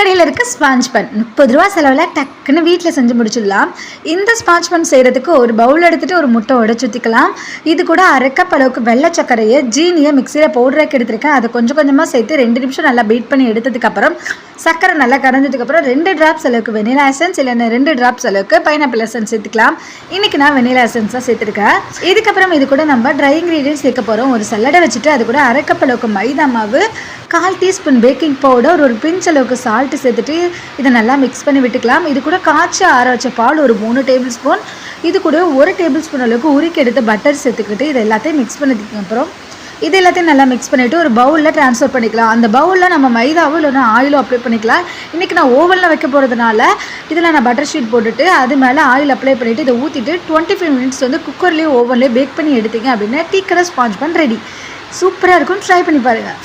சரி கடையில் இருக்க ஸ்பாஞ்ச் பன் முப்பது ரூபா செலவில் டக்குன்னு வீட்டில் செஞ்சு முடிச்சிடலாம். இந்த ஸ்பாஞ்ச் பன் செய்கிறதுக்கு ஒரு பவுல் எடுத்துகிட்டு ஒரு முட்டை உடச்சு ஊற்றிக்கலாம் இது கூட அரைக்கப் அளவுக்கு வெள்ளை சர்க்கரையை ஜீனியை மிக்சியில் பவுடராக்கி எடுத்திருக்கேன். அதை கொஞ்சம் கொஞ்சமாக சேர்த்து ரெண்டு நிமிஷம் நல்லா பீட் பண்ணி எடுத்ததுக்கப்புறம் சர்க்கரை நல்லா கரைஞ்சதுக்கப்புறம் ரெண்டு ட்ராப்ஸ் அளவுக்கு வெனிலா எசன்ஸ் இல்லைன்னா ரெண்டு ட்ராப்ஸ் அளவுக்கு பைனாப்பிள் எசன்ஸ் சேர்த்துக்கலாம். இன்றைக்கி நான் வெனிலா எசன்ஸ் தான் சேர்த்துருக்கேன். இதுக்கப்புறம் இது கூட நம்ம ட்ரை இன்க்ரீடியன்ட் சேர்க்க போகிறோம் ஒரு சல்லடை வச்சுட்டு அது கூட அரைக்கப் அளவுக்கு மைதா மாவு கால் டீஸ்பூன் பேக்கிங் பவுடர் ஒரு பிஞ்ச் அளவுக்கு சால்ட்டு சேர்த்துட்டு இதை நல்லா மிக்ஸ் பண்ணி விட்டுக்கலாம். இது கூட காய்ச்சி ஆற வச்ச பால் ஒரு மூணு டேபிள் ஸ்பூன் இது கூட ஒரு டேபிள் ஸ்பூன் அளவுக்கு உருக்கி எடுத்து பட்டர் சேர்த்துக்கிட்டு இது எல்லாத்தையும் மிக்ஸ் பண்ணதுக்கு அப்புறம் இது எல்லாத்தையும் நல்லா மிக்ஸ் பண்ணிவிட்டு ஒரு பவுலில் ட்ரான்ஸ்ஃபர் பண்ணிக்கலாம். அந்த பவுலில் நம்ம மைதாவோ இல்லைன்னா ஆயிலோ அப்ளை பண்ணிக்கலாம். இன்றைக்கி நான் ஓவனில் வைக்க போகிறதுனால இதில் நான் பட்டர் ஷீட் போட்டுட்டு அது மேலே ஆயில் அப்ளை பண்ணிவிட்டு இதை ஊற்றிட்டு டுவெண்ட்டி ஃபைவ் மினிட்ஸ் வந்து குக்கர்லேயே ஓவன்லேயே பேக் பண்ணி எடுத்தீங்க அப்படின்னா டீக்கரை ஸ்பாஞ்ச் பண்ண ரெடி சூப்பராக இருக்கும். ட்ரை பண்ணி பாருங்கள்